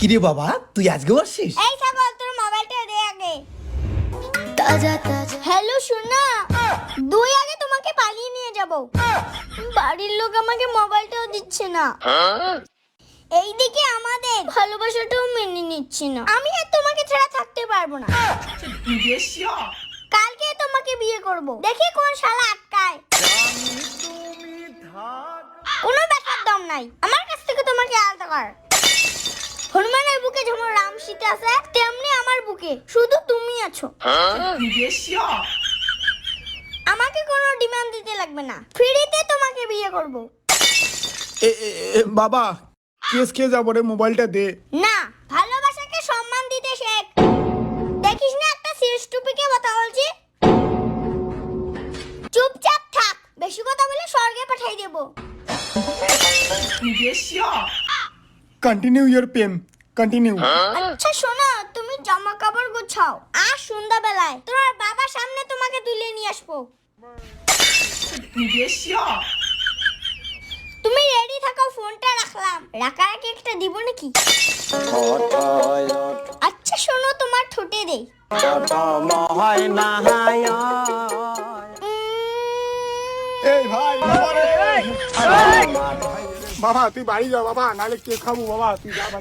কিরে বাবা তুই আজকে বসছিস এই ছাগল তোর মোবাইলটা দে আগে। তাজা তাজা। হ্যালো সোনা। দুই আগে তোমাকে পালিয়ে নিয়ে যাব। বাড়ির লোক আমাকে মোবাইলটাও দিচ্ছে না। এইদিকে আমাদের ভালোবাসাটাও মেনে নিচ্ছে না। আমি আর তোমাকে ছাড়া থাকতে পারব না। কালকে তোমাকে বিয়ে করব। দেখি কোন শালা আটকায়। কোনো ব্যাপার দম নাই। আমার কাছ থেকে তোমাকে আলাদা কর। হনুমানের বুকে যেমন রাম সীতা আছে তেমনি আমার বুকে। শুধু তুমি আছো। আমাকে কোনো ডিমান্ড দিতে লাগবে না। ফ্রিতে তোমাকে বিয়ে করব। বাবা কেস খেয়ে যাব রে মোবাইলটা দে। না ভালোবাসাকে সম্মান দিতে শেখ দেখিস না একটা সিরিয়াস টপিকে কথা বলছি? চুপচাপ থাক বেশি কথা বলে স্বর্গে পাঠাই দেব। কন্টিনিউ ইয়োর পেন কন্টিনিউ আচ্ছা শোনো তুমি জামা কাপড় গুছাও। আর সন্ধ্যাবেলায় তোমার বাবার সামনে তোমাকে তুলে নিয়ে আসব। তুমি রেডি থাকো ফোনটা রাখলাম। রাখার রাখি একটা দিব নাকি? আচ্ছা শোনো তোমার ঠোঁটে দেই। এই ভাই বাবা। বাবা তুই বাড়ি যা বাবা নাহলে কে খাব বাবা? তুই যা বাড়ি।